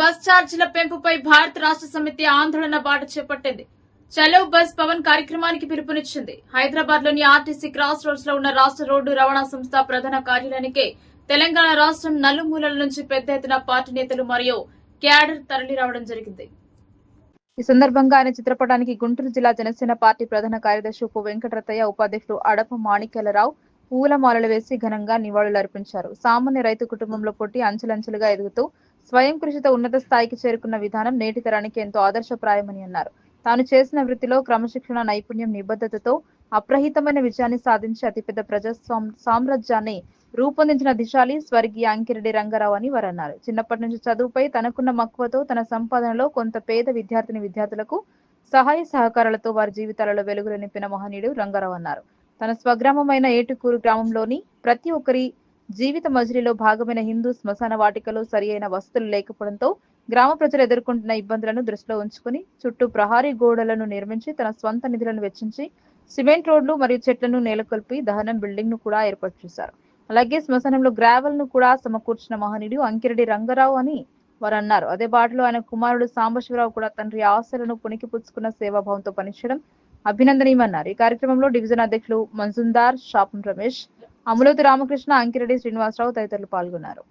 Bus ఛార్జీల పెంపుపై భారత రాష్ట్ర సమితి ఆందోళన బాట చేపట్టింది. చలో బస్ పవన్ కార్యక్రమానికి పిలుపునిచ్చింది. హైదరాబాద్లోని ఆర్టీసీ క్రాస్ రోడ్స్లో ఉన్న రాష్ట్ర రోడ్డు రవాణా సంస్థ ప్రధాన కార్యాలయానికి తెలంగాణ రాష్ట్రం నలుమూలల నుంచి పెద్ద ఎత్తున పార్టీ నేతలు మరియు క్యాడర్ తరలి రావడం జరిగింది. ఈ సందర్భంగా ఆయన చిత్రపటానికి గుంటూరు జిల్లా జనసేన పార్టీ ప్రధాన కార్యదర్శి ఉప వెంకటరతయ్య ఉపాధ్యక్షుడు అడప మాణిక్యాలరావు పూలమాలలు వేసి ఘనంగా నివాళులర్పించారు. సామాన్య రైతు కుటుంబంలో పుట్టి అంచెలంచెలుగా ఎదుగుతూ స్వయం కృషితో ఉన్నత స్థాయికి చేరుకున్న విధానం నేటి తరానికి ఎంతో ఆదర్శప్రాయమని అన్నారు. తాను చేసిన వృత్తిలో క్రమశిక్షణ నైపుణ్యం నిబద్ధతతో అప్రహితమైన విజయాన్ని సాధించి అతిపెద్ద ప్రజా సామ్రాజ్యాన్ని రూపొందించిన దిశాలి స్వర్గీయ అంకిరెడ్డి రంగారావు అని వారు అన్నారు చిన్నప్పటి నుంచి చదువుపై తనకున్న మక్కువతో తన సంపాదనలో కొంత పేద విద్యార్థిని విద్యార్థులకు సహాయ సహకారాలతో వారి జీవితాలలో వెలుగులు నింపిన మహనీయుడు రంగారావు అన్నారు. తన స్వగ్రామమైన ఏటుకూరు గ్రామంలోని ప్రతి ఒక్కరి జీవిత మజిలీలో భాగమైన హిందూ శ్మశాన వాటికలో సరి అయిన వసతులు లేకపోవడంతో గ్రామ ప్రజలు ఎదుర్కొంటున్న ఇబ్బందులను దృష్టిలో ఉంచుకుని చుట్టూ ప్రహారీ గోడలను నిర్మించి తన స్వంత నిధులను వెచ్చించి సిమెంట్ రోడ్లు మరియు చెట్లను నేలకొల్పి దహనం బిల్డింగ్ను కూడా ఏర్పాటు చేశారు. అలాగే శ్మశానంలో గ్రావెల్ను కూడా సమకూర్చిన మహనీయుడు అంకిరెడ్డి రంగరావు అని వారు అన్నారు అదే బాటలో ఆయన కుమారుడు సాంబశివరావు కూడా తండ్రి ఆశలను పుణికిపుచ్చుకున్న సేవాభావంతో పనిచేయడం అభినందనీయమన్నారు. ఈ కార్యక్రమంలో డివిజన్ అధ్యక్షులు మంజుందార్ షాపం రమేష్ అమలోతి రామకృష్ణ అంకిరెడ్డి శ్రీనివాసరావు తదితరులు పాల్గొన్నారు.